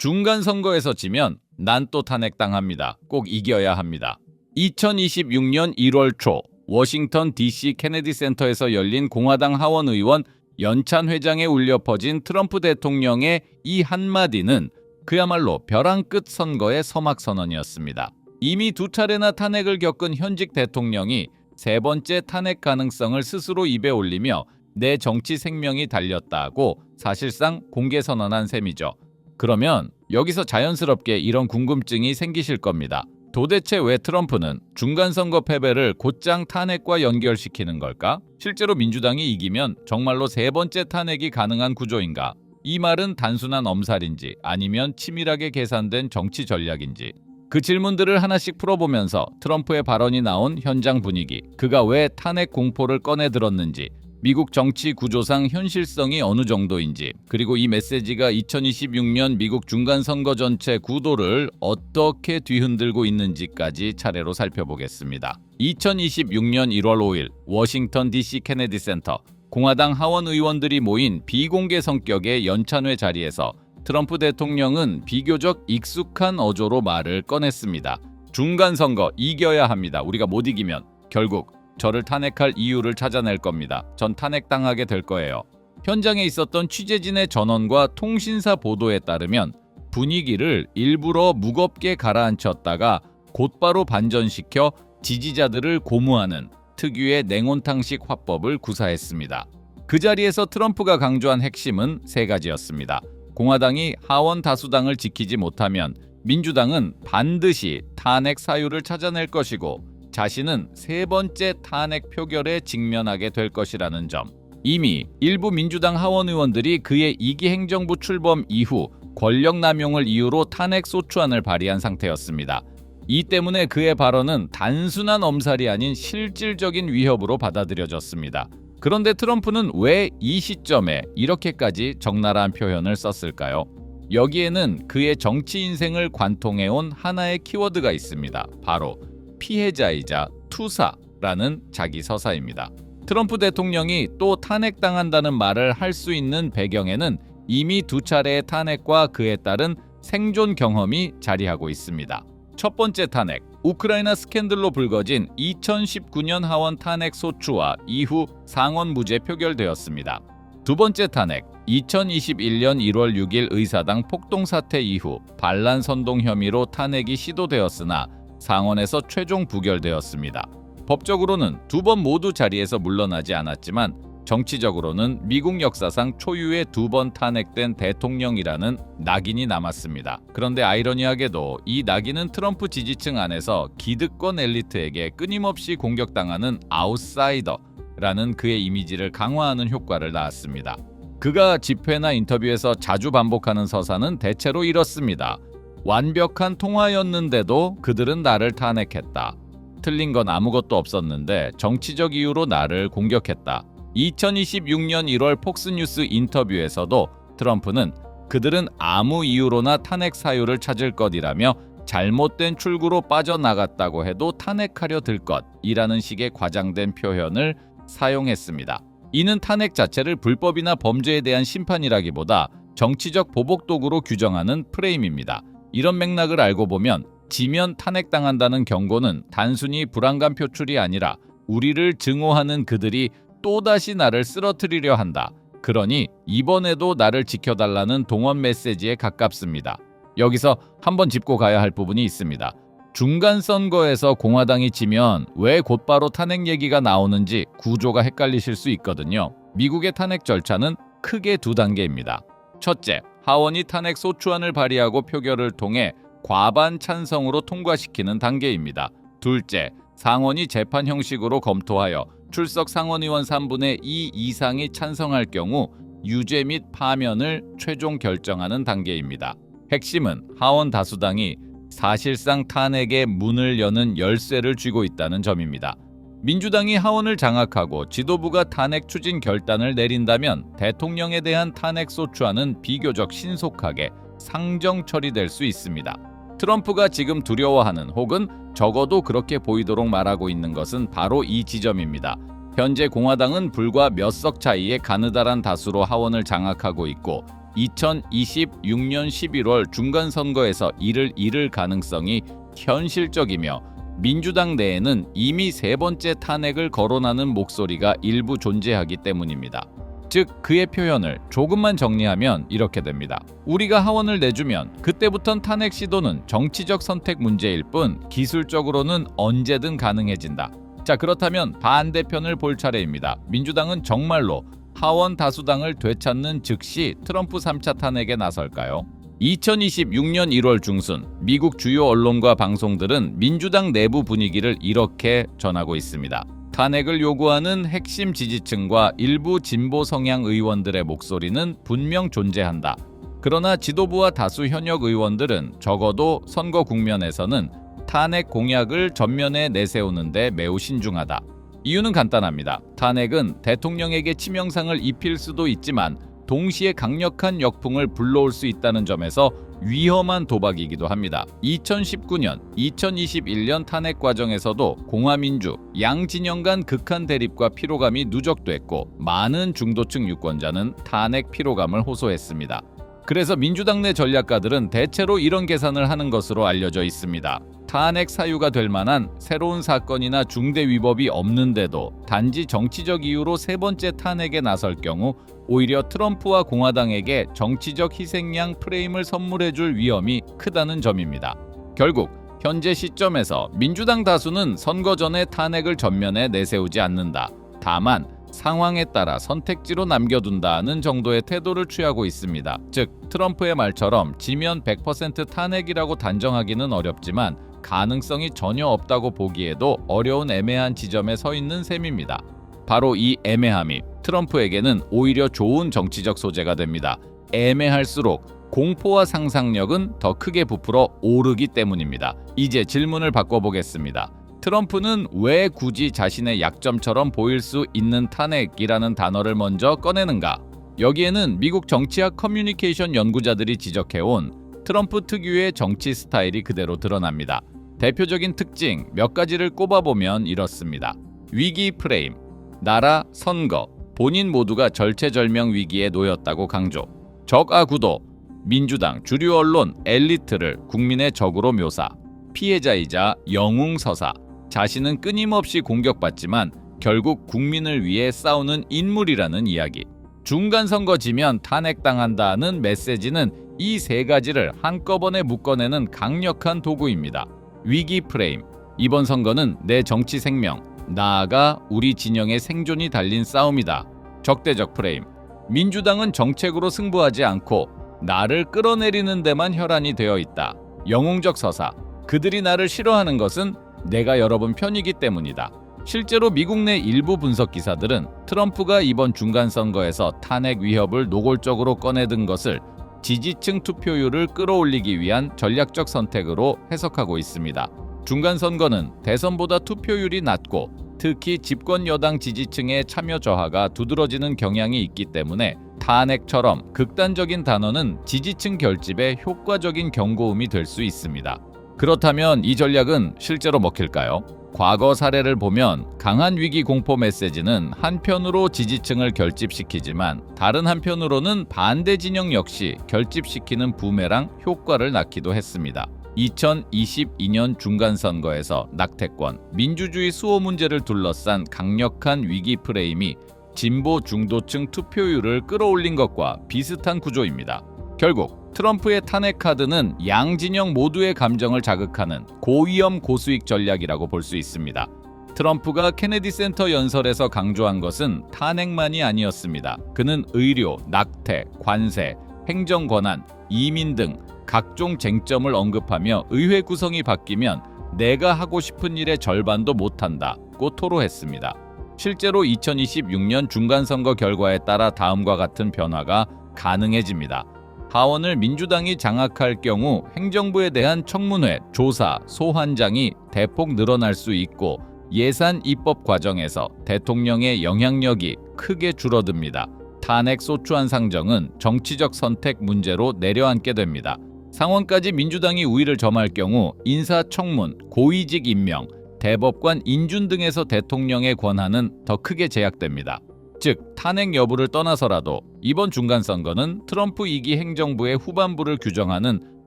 중간 선거에서 지면 난 또 탄핵당합니다. 꼭 이겨야 합니다. 2026년 1월 초 워싱턴 DC 케네디 센터에서 열린 공화당 하원 의원 연찬 회장에 울려 퍼진 트럼프 대통령의 이 한마디는 그야말로 벼랑 끝 선거의 서막 선언이었습니다. 이미 두 차례나 탄핵을 겪은 현직 대통령이 세 번째 탄핵 가능성을 스스로 입에 올리며 내 정치 생명이 달렸다고 사실상 공개 선언한 셈이죠. 그러면 여기서 자연스럽게 이런 궁금증이 생기실 겁니다. 도대체 왜 트럼프는 중간선거 패배를 곧장 탄핵과 연결시키는 걸까? 실제로 민주당이 이기면 정말로 세 번째 탄핵이 가능한 구조인가? 이 말은 단순한 엄살인지 아니면 치밀하게 계산된 정치 전략인지 그 질문들을 하나씩 풀어보면서 트럼프의 발언이 나온 현장 분위기, 그가 왜 탄핵 공포를 꺼내 들었는지, 미국 정치 구조상 현실성이 어느 정도인지, 그리고 이 메시지가 2026년 미국 중간 선거 전체 구도를 어떻게 뒤흔들고 있는지까지 차례로 살펴보겠습니다. 2026년 1월 5일 워싱턴 DC 케네디 센터 공화당 하원 의원들이 모인 비공개 성격의 연찬회 자리에서 트럼프 대통령은 비교적 익숙한 어조로 말을 꺼냈습니다. 중간 선거 이겨야 합니다. 우리가 못 이기면 결국 저를 탄핵할 이유를 찾아낼 겁니다. 전 탄핵당하게 될 거예요. 현장에 있었던 취재진의 전원과 통신사 보도에 따르면 분위기를 일부러 무겁게 가라앉혔다가 곧바로 반전시켜 지지자들을 고무하는 특유의 냉온탕식 화법을 구사했습니다. 그 자리에서 트럼프가 강조한 핵심은 세 가지였습니다. 공화당이 하원 다수당을 지키지 못하면 민주당은 반드시 탄핵 사유를 찾아낼 것이고 자신은 세 번째 탄핵 표결에 직면하게 될 것이라는 점. 이미 일부 민주당 하원 의원들이 그의 이기 행정부 출범 이후 권력 남용을 이유로 탄핵 소추안을 발의한 상태였습니다. 이 때문에 그의 발언은 단순한 엄살이 아닌 실질적인 위협으로 받아들여졌습니다. 그런데 트럼프는 왜 이 시점에 이렇게까지 적나라한 표현을 썼을까요? 여기에는 그의 정치 인생을 관통해온 하나의 키워드가 있습니다. 바로 피해자이자 투사라는 자기 서사입니다. 트럼프 대통령이 또 탄핵당한다는 말을 할 수 있는 배경에는 이미 두 차례의 탄핵과 그에 따른 생존 경험이 자리하고 있습니다. 첫 번째 탄핵, 우크라이나 스캔들로 불거진 2019년 하원 탄핵 소추와 이후 상원 무죄 표결되었습니다. 두 번째 탄핵, 2021년 1월 6일 의사당 폭동 사태 이후 반란 선동 혐의로 탄핵이 시도되었으나 상원에서 최종 부결되었습니다. 법적으로는 두 번 모두 자리에서 물러나지 않았지만 정치적으로는 미국 역사상 초유의 두 번 탄핵된 대통령이라는 낙인이 남았습니다. 그런데 아이러니하게도 이 낙인은 트럼프 지지층 안에서 기득권 엘리트에게 끊임없이 공격당하는 아웃사이더라는 그의 이미지를 강화하는 효과를 낳았습니다. 그가 집회나 인터뷰에서 자주 반복하는 서사는 대체로 이렇습니다. 완벽한 통화였는데도 그들은 나를 탄핵했다. 틀린 건 아무것도 없었는데 정치적 이유로 나를 공격했다. 2026년 1월 폭스뉴스 인터뷰에서도 트럼프는 그들은 아무 이유로나 탄핵 사유를 찾을 것이라며 잘못된 출구로 빠져나갔다고 해도 탄핵하려 들 것이라는 식의 과장된 표현을 사용했습니다. 이는 탄핵 자체를 불법이나 범죄에 대한 심판이라기보다 정치적 보복 도구로 규정하는 프레임입니다. 이런 맥락을 알고 보면 지면 탄핵당한다는 경고는 단순히 불안감 표출이 아니라 우리를 증오하는 그들이 또다시 나를 쓰러뜨리려 한다. 그러니 이번에도 나를 지켜달라는 동원 메시지에 가깝습니다. 여기서 한번 짚고 가야 할 부분이 있습니다. 중간 선거에서 공화당이 지면 왜 곧바로 탄핵 얘기가 나오는지 구조가 헷갈리실 수 있거든요. 미국의 탄핵 절차는 크게 두 단계입니다. 첫째, 하원이 탄핵 소추안을 발의하고 표결을 통해 과반 찬성으로 통과시키는 단계입니다. 둘째, 상원이 재판 형식으로 검토하여 출석 상원의원 3분의 2 이상이 찬성할 경우 유죄 및 파면을 최종 결정하는 단계입니다. 핵심은 하원 다수당이 사실상 탄핵의 문을 여는 열쇠를 쥐고 있다는 점입니다. 민주당이 하원을 장악하고 지도부가 탄핵 추진 결단을 내린다면 대통령에 대한 탄핵 소추안은 비교적 신속하게 상정 처리될 수 있습니다. 트럼프가 지금 두려워하는 혹은 적어도 그렇게 보이도록 말하고 있는 것은 바로 이 지점입니다. 현재 공화당은 불과 몇 석 차이의 가느다란 다수로 하원을 장악하고 있고 2026년 11월 중간 선거에서 이를 잃을 가능성이 현실적이며 민주당 내에는 이미 세 번째 탄핵을 거론하는 목소리가 일부 존재하기 때문입니다. 즉 그의 표현을 조금만 정리하면 이렇게 됩니다. 우리가 하원을 내주면 그때부턴 탄핵 시도는 정치적 선택 문제일 뿐 기술적으로는 언제든 가능해진다. 자 그렇다면 반대편을 볼 차례입니다. 민주당은 정말로 하원 다수당을 되찾는 즉시 트럼프 3차 탄핵에 나설까요? 2026년 1월 중순 미국 주요 언론과 방송들은 민주당 내부 분위기를 이렇게 전하고 있습니다. 탄핵을 요구하는 핵심 지지층과 일부 진보 성향 의원들의 목소리는 분명 존재한다. 그러나 지도부와 다수 현역 의원들은 적어도 선거 국면에서는 탄핵 공약을 전면에 내세우는데 매우 신중하다. 이유는 간단합니다. 탄핵은 대통령에게 치명상을 입힐 수도 있지만 동시에 강력한 역풍을 불러올 수 있다는 점에서 위험한 도박이기도 합니다. 2019년, 2021년 탄핵 과정에서도 공화민주, 양진영 간 극한 대립과 피로감이 누적됐고 많은 중도층 유권자는 탄핵 피로감을 호소했습니다. 그래서 민주당 내 전략가들은 대체로 이런 계산을 하는 것으로 알려져 있습니다. 탄핵 사유가 될 만한 새로운 사건이나 중대 위법이 없는데도 단지 정치적 이유로 세 번째 탄핵에 나설 경우 오히려 트럼프와 공화당에게 정치적 희생양 프레임을 선물해 줄 위험이 크다는 점입니다. 결국 현재 시점에서 민주당 다수는 선거 전에 탄핵을 전면에 내세우지 않는다. 다만 상황에 따라 선택지로 남겨둔다는 정도의 태도를 취하고 있습니다. 즉 트럼프의 말처럼 지면 100% 탄핵이라고 단정하기는 어렵지만 가능성이 전혀 없다고 보기에도 어려운 애매한 지점에 서 있는 셈입니다. 바로 이 애매함이 트럼프에게는 오히려 좋은 정치적 소재가 됩니다. 애매할수록 공포와 상상력은 더 크게 부풀어 오르기 때문입니다. 이제 질문을 바꿔보겠습니다. 트럼프는 왜 굳이 자신의 약점처럼 보일 수 있는 탄핵이라는 단어를 먼저 꺼내는가? 여기에는 미국 정치학 커뮤니케이션 연구자들이 지적해온 트럼프 특유의 정치 스타일이 그대로 드러납니다. 대표적인 특징 몇 가지를 꼽아보면 이렇습니다. 위기 프레임, 나라, 선거, 본인 모두가 절체절명 위기에 놓였다고 강조. 적아 구도, 민주당 주류 언론 엘리트를 국민의 적으로 묘사. 피해자이자 영웅 서사. 자신은 끊임없이 공격받지만 결국 국민을 위해 싸우는 인물이라는 이야기. 중간 선거 지면 탄핵당한다는 메시지는 이 세 가지를 한꺼번에 묶어내는 강력한 도구입니다. 위기 프레임. 이번 선거는 내 정치 생명, 나아가 우리 진영의 생존이 달린 싸움이다. 적대적 프레임. 민주당은 정책으로 승부하지 않고 나를 끌어내리는 데만 혈안이 되어 있다. 영웅적 서사. 그들이 나를 싫어하는 것은 내가 여러분 편이기 때문이다. 실제로 미국 내 일부 분석 기사들은 트럼프가 이번 중간 선거에서 탄핵 위협을 노골적으로 꺼내든 것을 지지층 투표율을 끌어올리기 위한 전략적 선택으로 해석하고 있습니다. 중간 선거는 대선보다 투표율이 낮고 특히 집권 여당 지지층의 참여 저하가 두드러지는 경향이 있기 때문에 탄핵처럼 극단적인 단어는 지지층 결집에 효과적인 경고음이 될 수 있습니다. 그렇다면 이 전략은 실제로 먹힐까요? 과거 사례를 보면 강한 위기 공포 메시지는 한편으로 지지층을 결집시키지만 다른 한편으로는 반대 진영 역시 결집시키는 부메랑 효과를 낳기도 했습니다. 2022년 중간선거에서 낙태권, 민주주의 수호 문제를 둘러싼 강력한 위기 프레임이 진보 중도층 투표율을 끌어올린 것과 비슷한 구조입니다. 결국 트럼프의 탄핵 카드는 양 진영 모두의 감정을 자극하는 고위험 고수익 전략이라고 볼 수 있습니다. 트럼프가 케네디 센터 연설에서 강조한 것은 탄핵만이 아니었습니다. 그는 의료, 낙태, 관세, 행정 권한, 이민 등 각종 쟁점을 언급하며 의회 구성이 바뀌면 내가 하고 싶은 일의 절반도 못한다고 토로했습니다. 실제로 2026년 중간선거 결과에 따라 다음과 같은 변화가 가능해집니다. 하원을 민주당이 장악할 경우 행정부에 대한 청문회, 조사, 소환장이 대폭 늘어날 수 있고 예산 입법 과정에서 대통령의 영향력이 크게 줄어듭니다. 탄핵 소추안 상정은 정치적 선택 문제로 내려앉게 됩니다. 상원까지 민주당이 우위를 점할 경우 인사청문, 고위직 임명, 대법관 인준 등에서 대통령의 권한은 더 크게 제약됩니다. 즉 탄핵 여부를 떠나서라도 이번 중간 선거는 트럼프 2기 행정부의 후반부를 규정하는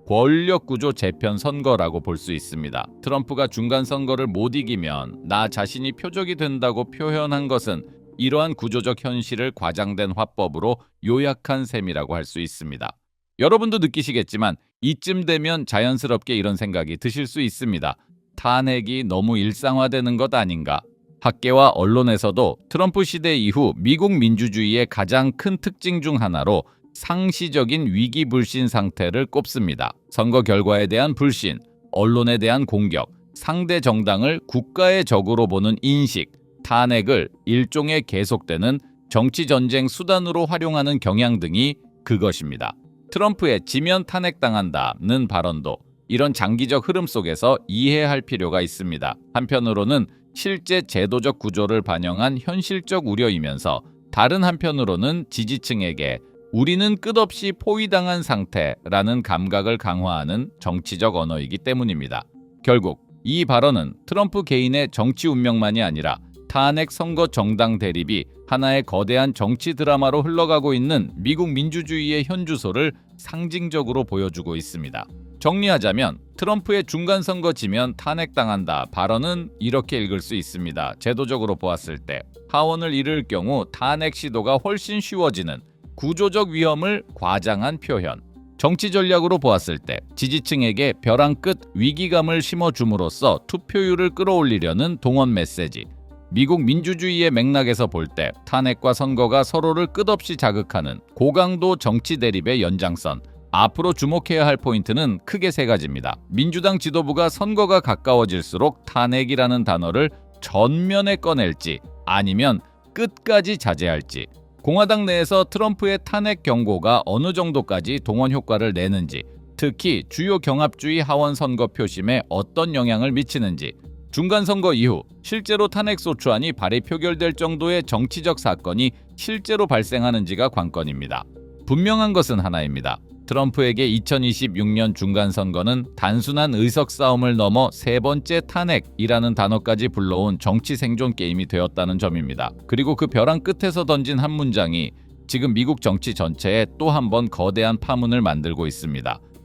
권력 구조 재편 선거라고 볼 수 있습니다. 트럼프가 중간 선거를 못 이기면 나 자신이 표적이 된다고 표현한 것은 이러한 구조적 현실을 과장된 화법으로 요약한 셈이라고 할 수 있습니다. 여러분도 느끼시겠지만 이쯤 되면 자연스럽게 이런 생각이 드실 수 있습니다. 탄핵이 너무 일상화되는 것 아닌가? 학계와 언론에서도 트럼프 시대 이후 미국 민주주의의 가장 큰 특징 중 하나로 상시적인 위기 불신 상태를 꼽습니다. 선거 결과에 대한 불신, 언론에 대한 공격, 상대 정당을 국가의 적으로 보는 인식, 탄핵을 일종의 계속되는 정치 전쟁 수단으로 활용하는 경향 등이 그것입니다. 트럼프의 지면 탄핵당한다는 발언도 이런 장기적 흐름 속에서 이해할 필요가 있습니다. 한편으로는 실제 제도적 구조를 반영한 현실적 우려이면서 다른 한편으로는 지지층에게 우리는 끝없이 포위당한 상태라는 감각을 강화하는 정치적 언어이기 때문입니다. 결국 이 발언은 트럼프 개인의 정치 운명만이 아니라 탄핵 선거 정당 대립이 하나의 거대한 정치 드라마로 흘러가고 있는 미국 민주주의의 현주소를 상징적으로 보여주고 있습니다. 정리하자면 트럼프의 중간 선거 지면 탄핵당한다 발언은 이렇게 읽을 수 있습니다. 제도적으로 보았을 때 하원을 잃을 경우 탄핵 시도가 훨씬 쉬워지는 구조적 위험을 과장한 표현. 정치 전략으로 보았을 때 지지층에게 벼랑 끝 위기감을 심어줌으로써 투표율을 끌어올리려는 동원 메시지. 미국 민주주의의 맥락에서 볼 때 탄핵과 선거가 서로를 끝없이 자극하는 고강도 정치 대립의 연장선. 앞으로 주목해야 할 포인트는 크게 세 가지입니다. 민주당 지도부가 선거가 가까워질수록 탄핵이라는 단어를 전면에 꺼낼지 아니면 끝까지 자제할지 공화당 내에서 트럼프의 탄핵 경고가 어느 정도까지 동원 효과를 내는지 특히 주요 경합주의 하원 선거 표심에 어떤 영향을 미치는지 중간 선거 이후 실제로 탄핵 소추안이 발의 표결될 정도의 정치적 사건이 실제로 발생하는지가 관건입니다. 분명한 것은 하나입니다. 트럼프에게 2026년 중간 선거는 단순한 의석 싸움을 넘어 세 번째 탄핵이라는 단어까지 불러온 정치 생존 게임이 되었다는 점입니다. 그리고 그 벼랑 끝에서 던진 한 문장이 지금 미국 정치 전체에 또 한 번 거대한 파문을 만들고 있습니다.